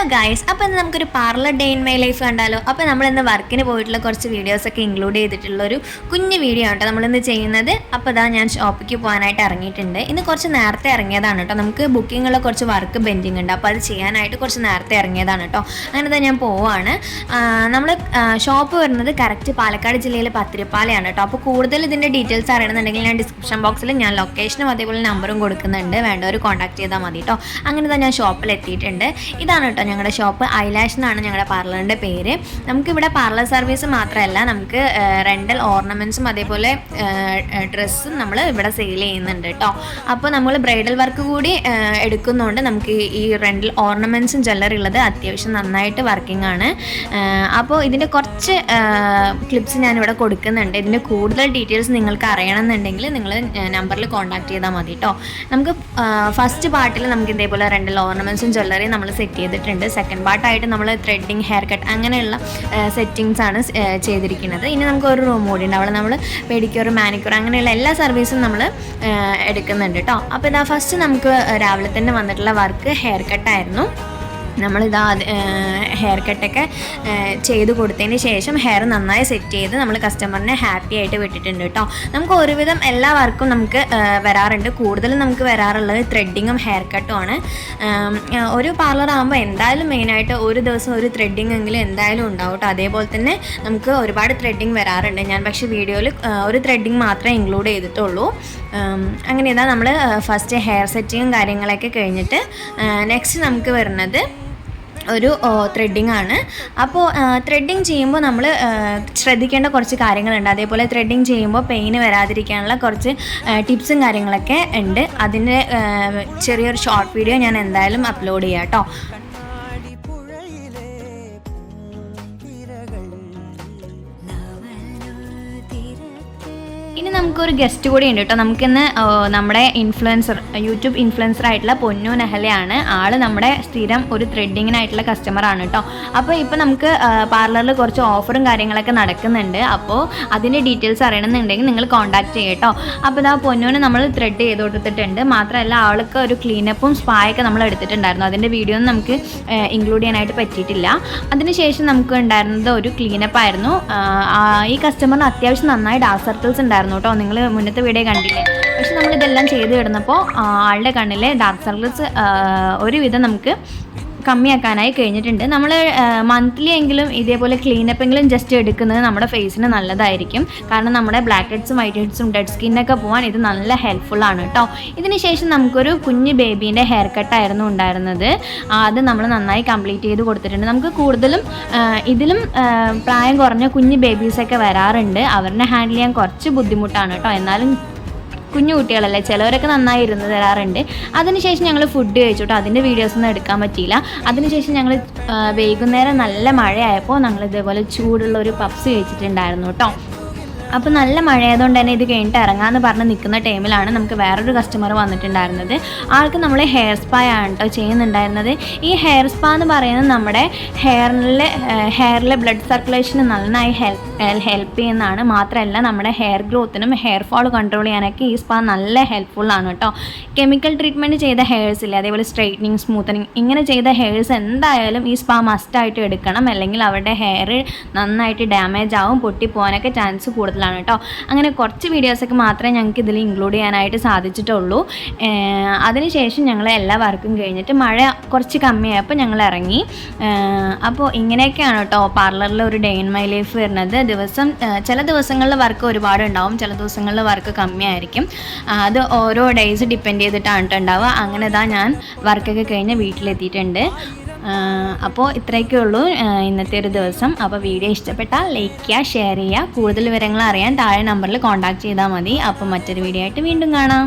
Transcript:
Hello guys അപ്പോൾ ഇന്ന് നമുക്കൊരു parlour day in my life കണ്ടാലോ? അപ്പോൾ നമ്മൾ ഇന്ന് വർക്കിന് പോയിട്ടുള്ള കുറച്ച് വീഡിയോസ് ഒക്കെ ഇൻക്ലൂഡ് ചെയ്തിട്ടുള്ള ഒരു കുഞ്ഞു വീഡിയോ ആണ് കേട്ടോ നമ്മളിന്ന് ചെയ്യുന്നത്. അപ്പോൾ ഇതാ ഞാൻ ഷോപ്പിക്ക് പോകാനായിട്ട് ഇറങ്ങിയിട്ടുണ്ട്. ഇന്ന് കുറച്ച് നേരത്തെ ഇറങ്ങിയതാണ് കേട്ടോ നമുക്ക് ബുക്കിങ്ങുള്ള കുറച്ച് വർക്ക് ബെൻഡിങ് ഉണ്ട്. അപ്പോൾ അത് ചെയ്യാനായിട്ട് കുറച്ച് നേരത്തെ ഇറങ്ങിയതാണ് കേട്ടോ അങ്ങനെ തന്നെ ഞാൻ പോവാണ്. നമ്മൾ ഷോപ്പ് വരുന്നത് കറക്റ്റ് പാലക്കാട് ജില്ലയിലെ പത്തിരിപ്പാലയാണ് കേട്ടോ അപ്പോൾ കൂടുതൽ ഇതിന്റെ ഡീറ്റെയിൽസ് അറിയണമെന്നുണ്ടെങ്കിൽ ഞാൻ ഡിസ്ക്രിപ്ഷൻ ബോക്സിൽ ഞാൻ ലൊക്കേഷനും അതേപോലെ നമ്പറും കൊടുക്കുന്നുണ്ട്. വേണ്ടവർ കോൺടാക്ട് ചെയ്താൽ മതി കേട്ടോ അങ്ങനെ തന്നെ ഞാൻ ഷോപ്പിൽ എത്തിയിട്ടുണ്ട്. ഇതാണ് കേട്ടോ ഞങ്ങളുടെ ഷോപ്പ് ഐലാഷ് എന്നാണ് ഞങ്ങളുടെ പാർലറിന്റെ പേര്. നമുക്കിവിടെ പാർലർ സർവീസ് മാത്രമല്ല നമുക്ക് റെന്റൽ ഓർണമെന്റ്സും അതേപോലെ ഡ്രസ്സും നമ്മൾ ഇവിടെ സെയിൽ ചെയ്യുന്നുണ്ട് കേട്ടോ. അപ്പോൾ നമ്മൾ ബ്രൈഡൽ വർക്ക് കൂടി എടുക്കുന്നതുകൊണ്ട് നമുക്ക് ഈ റെന്റൽ ഓർണമെന്റ്സും ജ്വല്ലറി ഉള്ളത് അത്യാവശ്യം നന്നായിട്ട് വർക്കിംഗ് ആണ്. അപ്പോൾ ഇതിന്റെ കുറച്ച് ക്ലിപ്സ് ഞാനിവിടെ കൊടുക്കുന്നുണ്ട്. ഇതിന്റെ കൂടുതൽ ഡീറ്റെയിൽസ് നിങ്ങൾക്ക് അറിയണമെന്നുണ്ടെങ്കിൽ നിങ്ങൾ നമ്പറിൽ കോൺടാക്ട് ചെയ്താൽ മതി കേട്ടോ. നമുക്ക് ഫസ്റ്റ് പാർട്ടിൽ നമുക്ക് ഇതേപോലെ റെന്റൽ ഓർണമെന്റ്സും ജ്വല്ലറിയും നമ്മൾ സെറ്റ് ചെയ്തിട്ടുണ്ട്. സെക്കൻഡ് പാർട്ടായിട്ട് നമ്മൾ ത്രെഡിങ് ഹെയർ കട്ട് അങ്ങനെയുള്ള സെറ്റിങ്സ് ആണ് ചെയ്തിരിക്കുന്നത്. ഇനി നമുക്ക് ഒരു റൂം കൂടി ഉണ്ട്. അവിടെ നമ്മൾ പെഡിക്യൂർ മാനിക്യൂർ അങ്ങനെയുള്ള എല്ലാ സർവീസും നമ്മൾ എടുക്കുന്നുണ്ട് കേട്ടോ അപ്പോൾ ഇതാ ഫസ്റ്റ് നമുക്ക് രാവിലെ തന്നെ വന്നിട്ടുള്ള വർക്ക് ഹെയർ കട്ടായിരുന്നു നമ്മളിതാ ഹെയർ കട്ടൊക്കെ ചെയ്ത് കൊടുത്തതിന് ശേഷം ഹെയർ നന്നായി സെറ്റ് ചെയ്ത് നമ്മൾ കസ്റ്റമറിനെ ഹാപ്പി ആയിട്ട് വിട്ടിട്ടുണ്ട് കേട്ടോ നമുക്ക് ഒരുവിധം എല്ലാ വർക്കും നമുക്ക് വരാറുണ്ട്. കൂടുതലും നമുക്ക് വരാറുള്ളത് ത്രെഡിങ്ങും ഹെയർ കട്ടും ആണ്. ഒരു പാർലർ ആകുമ്പോൾ എന്തായാലും മെയിനായിട്ട് ഒരു ദിവസം ഒരു ത്രെഡിങ് എങ്കിലും എന്തായാലും ഉണ്ടാവും കേട്ടോ അതേപോലെ തന്നെ നമുക്ക് ഒരുപാട് ത്രെഡിങ് വരാറുണ്ട്. ഞാൻ പക്ഷേ വീഡിയോയിൽ ഒരു ത്രെഡിങ് മാത്രമേ ഇൻക്ലൂഡ് ചെയ്തിട്ടുള്ളൂ. അങ്ങനെ ഇതാ നമ്മൾ ഫസ്റ്റ് ഹെയർ സെറ്റിങ്ങും കാര്യങ്ങളൊക്കെ കഴിഞ്ഞിട്ട് നെക്സ്റ്റ് നമുക്ക് വരുന്നത് ഒരു ത്രെഡിങ് ആണ്. അപ്പോൾ ത്രെഡിങ് ചെയ്യുമ്പോൾ നമ്മൾ ശ്രദ്ധിക്കേണ്ട കുറച്ച് കാര്യങ്ങളുണ്ട്. അതേപോലെ ത്രെഡിങ് ചെയ്യുമ്പോൾ പെയിന് വരാതിരിക്കാനുള്ള കുറച്ച് ടിപ്സും കാര്യങ്ങളൊക്കെ ഉണ്ട്. അതിന്റെ ചെറിയൊരു ഷോർട്ട് വീഡിയോ ഞാൻ എന്തായാലും അപ്ലോഡ് ചെയ്യാം കേട്ടോ. ഇനി നമുക്കൊരു ഗസ്റ്റ് കൂടി ഉണ്ട് കേട്ടോ. നമുക്കിന്ന് നമ്മുടെ ഇൻഫ്ലുവൻസർ യൂട്യൂബ് ഇൻഫ്ലുവൻസർ ആയിട്ടുള്ള പൊന്നു നെഹലയാണ്. ആൾ നമ്മുടെ സ്ഥിരം ഒരു ത്രെഡിങ്ങിനായിട്ടുള്ള കസ്റ്റമർ ആണ് കേട്ടോ. അപ്പോൾ ഇപ്പോൾ നമുക്ക് പാർലറിൽ കുറച്ച് ഓഫറും കാര്യങ്ങളൊക്കെ നടക്കുന്നുണ്ട്. അപ്പോൾ അതിന്റെ ഡീറ്റെയിൽസ് അറിയണമെന്നുണ്ടെങ്കിൽ നിങ്ങൾ കോൺടാക്ട് ചെയ്യും കേട്ടോ. അപ്പോൾ ഇതാ പൊന്നുവിന് നമ്മൾ ത്രെഡ് ചെയ്ത് കൊടുത്തിട്ടുണ്ട്. മാത്രമല്ല ആൾക്ക് ഒരു ക്ലീനപ്പും സ്പായൊക്കെ നമ്മൾ എടുത്തിട്ടുണ്ടായിരുന്നു. അതിന്റെ വീഡിയോ ഒന്നും നമുക്ക് ഇൻക്ലൂഡ് ചെയ്യാനായിട്ട് പറ്റിയിട്ടില്ല. അതിനുശേഷം നമുക്ക് ഉണ്ടായിരുന്നത് ഒരു ക്ലീനപ്പ് ആയിരുന്നു. ആ, ആ, ഈ കസ്റ്റമറിന് അത്യാവശ്യം നന്നായി ഡാർക്ക് സർക്കിൾസ് ഉണ്ടായിരുന്നു. കേട്ടോ. നിങ്ങൾ മുന്നത്തെ വീഡിയോ കണ്ടില്ലേ? പക്ഷെ നമ്മളിതെല്ലാം ചെയ്ത് കിടന്നപ്പോൾ ആളുടെ കണ്ണിലെ ഡാർക്ക് സർക്കിൾസ് ഒരുവിധം നമുക്ക് കമ്മിയാക്കാനായി കഴിഞ്ഞിട്ടുണ്ട്. നമ്മൾ മന്ത്ലി എങ്കിലും ഇതേപോലെ ക്ലീനപ്പ് എങ്കിലും ജസ്റ്റ് എടുക്കുന്നത് നമ്മുടെ ഫേസിന് നല്ലതായിരിക്കും. കാരണം നമ്മുടെ ബ്ലാക്ക് ഹെഡ്സും വൈറ്റ് ഹെഡ്സും ഡെഡ് സ്കിന്നൊക്കെ പോകാൻ ഇത് നല്ല ഹെൽപ്ഫുൾ ആണ് കേട്ടോ ഇതിന് ശേഷം നമുക്കൊരു കുഞ്ഞ് ബേബീന്റെ ഹെയർ കട്ടായിരുന്നു ഉണ്ടായിരുന്നത്. അത് നമ്മൾ നന്നായി കംപ്ലീറ്റ് ചെയ്ത് കൊടുത്തിട്ടുണ്ട്. നമുക്ക് കൂടുതലും ഇതിലും പ്രായം കുറഞ്ഞ കുഞ്ഞ് ബേബീസൊക്കെ വരാറുണ്ട്. അവരെ ഹാൻഡിൽ ചെയ്യാൻ കുറച്ച് ബുദ്ധിമുട്ടാണ് കേട്ടോ എന്നാലും കുഞ്ഞു കുട്ടികളല്ലേ ചിലവരൊക്കെ നന്നായി ഇരുന്ന് തരാറുണ്ട്. അതിനുശേഷം ഞങ്ങൾ ഫുഡ് കഴിച്ചു കേട്ടോ അതിന്റെ വീഡിയോസ് ഒന്നും എടുക്കാൻ പറ്റിയില്ല. അതിനുശേഷം ഞങ്ങൾ വൈകുന്നേരം നല്ല മഴയായപ്പോൾ ഞങ്ങൾ ഇതേപോലെ ചൂടുള്ള ഒരു പപ്സ് കഴിച്ചിട്ടുണ്ടായിരുന്നു കേട്ടോ അപ്പോൾ നല്ല മഴയായതുകൊണ്ട് തന്നെ ഇത് കഴിഞ്ഞിട്ട് ഇറങ്ങാമെന്ന് പറഞ്ഞ് നിൽക്കുന്ന ടൈമിലാണ് നമുക്ക് വേറൊരു കസ്റ്റമർ വന്നിട്ടുണ്ടായിരുന്നത്. ആൾക്ക് നമ്മൾ ഹെയർ സ്പാ ആണ് കേട്ടോ ചെയ്യുന്നുണ്ടായിരുന്നത്. ഈ ഹെയർ സ്പാ എന്ന് പറയുന്നത് നമ്മുടെ ഹെയറിലെ ഹെയറിലെ ബ്ലഡ് സർക്കുലേഷന് നന്നായി ഹെൽപ്പ് ചെയ്യുന്നതാണ്. മാത്രമല്ല നമ്മുടെ ഹെയർ ഗ്രോത്തിനും ഹെയർ ഫോൾ കൺട്രോൾ ചെയ്യാനൊക്കെ ഈ സ്പാ നല്ല ഹെൽപ്ഫുൾ ആണ് കേട്ടോ കെമിക്കൽ ട്രീറ്റ്മെന്റ് ചെയ്ത ഹെയർസ് ഇല്ലേ അതേപോലെ സ്ട്രൈറ്റനിങ് സ്മൂത്തനിങ് ഇങ്ങനെ ചെയ്ത ഹെയർസ് എന്തായാലും ഈ സ്പാ മസ്റ്റായിട്ട് എടുക്കണം. അല്ലെങ്കിൽ അവരുടെ ഹെയർ നന്നായിട്ട് ഡാമേജ് ആവും പൊട്ടിപ്പോകാനൊക്കെ ചാൻസ് കൂടുതലാണ് കേട്ടോ അങ്ങനെ കുറച്ച് വീഡിയോസൊക്കെ മാത്രമേ ഞങ്ങൾക്ക് ഇതിൽ ഇൻക്ലൂഡ് ചെയ്യാനായിട്ട് സാധിച്ചിട്ടുള്ളൂ. അതിനുശേഷം ഞങ്ങൾ എല്ലാ വർക്കും കഴിഞ്ഞിട്ട് മഴ കുറച്ച് കമ്മിയായപ്പോൾ ഞങ്ങൾ ഇറങ്ങി. അപ്പോൾ ഇങ്ങനെയൊക്കെയാണ് കേട്ടോ പാർലറിൽ ഒരു ഡേ ഇൻ മൈ ലൈഫ് വരുന്നത്. ദിവസം ചില ദിവസങ്ങളിൽ വർക്ക് ഒരുപാട് ഉണ്ടാവും ചില ദിവസങ്ങളിൽ വർക്ക് കമ്മിയായിരിക്കും. അത് ഓരോ ഡേയ്സ് ഡിപ്പെൻഡ് ചെയ്തിട്ടാണ് ഉണ്ടാവുക. അങ്ങനെ ഞാൻ വർക്കൊക്കെ കഴിഞ്ഞ് വീട്ടിലെത്തിയിട്ടുണ്ട്. അപ്പോൾ ഇത്രയൊക്കെ ഉള്ളൂ ഇന്നത്തെ ഒരു ദിവസം. അപ്പോൾ വീഡിയോ ഇഷ്ടപ്പെട്ടാൽ ലൈക്ക് ചെയ്യുക ഷെയർ ചെയ്യുക. കൂടുതൽ വിവരങ്ങൾ അറിയാൻ താഴെ നമ്പറിൽ കോൺടാക്ട് ചെയ്താൽ മതി. അപ്പോൾ മറ്റൊരു വീഡിയോ ആയിട്ട് വീണ്ടും കാണാം.